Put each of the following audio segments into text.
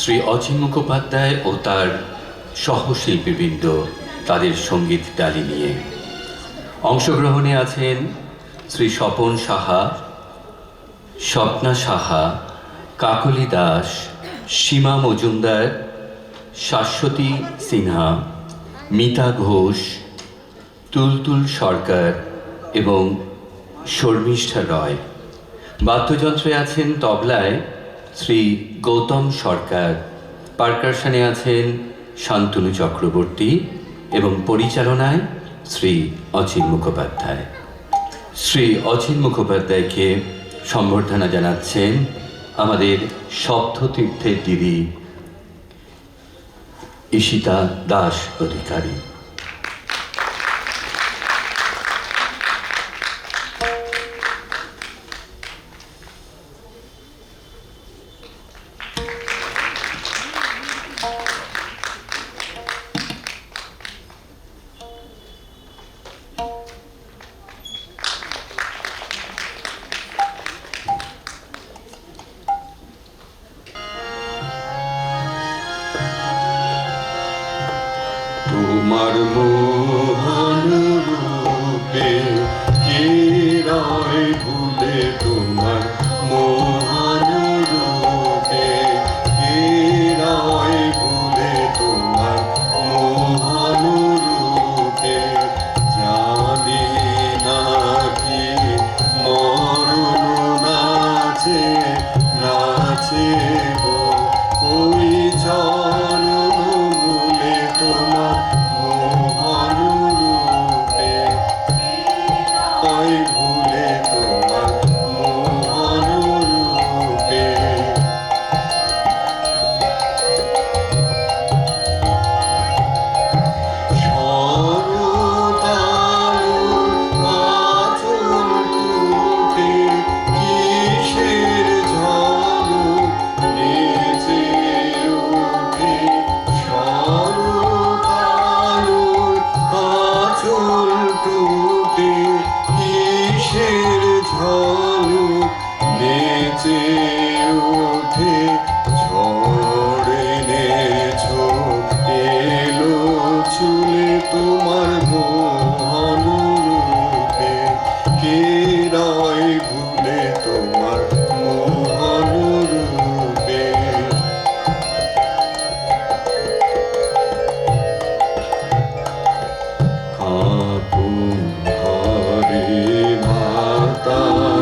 শ্রী অচিন মুখোপাধ্যায় ও তার সহশিল্পীবৃন্দ তাদের সংগীত ডালি নিয়ে। অংশগ্রহণে আছেন শ্রী স্বপন সাহা, স্বপ্না সাহা, কাকলি দাস, সীমা মজুমদার, শাশ্বতী সিনহা, মিতা ঘোষ, তুলতুল সরকার এবং শর্মিষ্ঠা রয়। বাদ্যযন্ত্রে আছেন তবলায় শ্রী গৌতম সরকার। পারকাশনে আছেন শান্তনু চক্রবর্তী এবং পরিচালনায় শ্রী অচিন মুখোপাধ্যায়। শ্রী অচিন মুখোপাধ্যায়কে সম্বর্ধনা জানাচ্ছেন আমাদের সপ্ততীর্থের দিদি ঈশিতা দাস অধিকারী। তোমার মোহন রূপে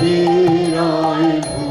কে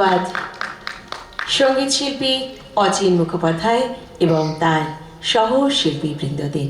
ধন্যবাদ। সংগীত শিল্পী অচিন মুখোপাধ্যায় এবং তার সহ শিল্পী বৃন্দদের।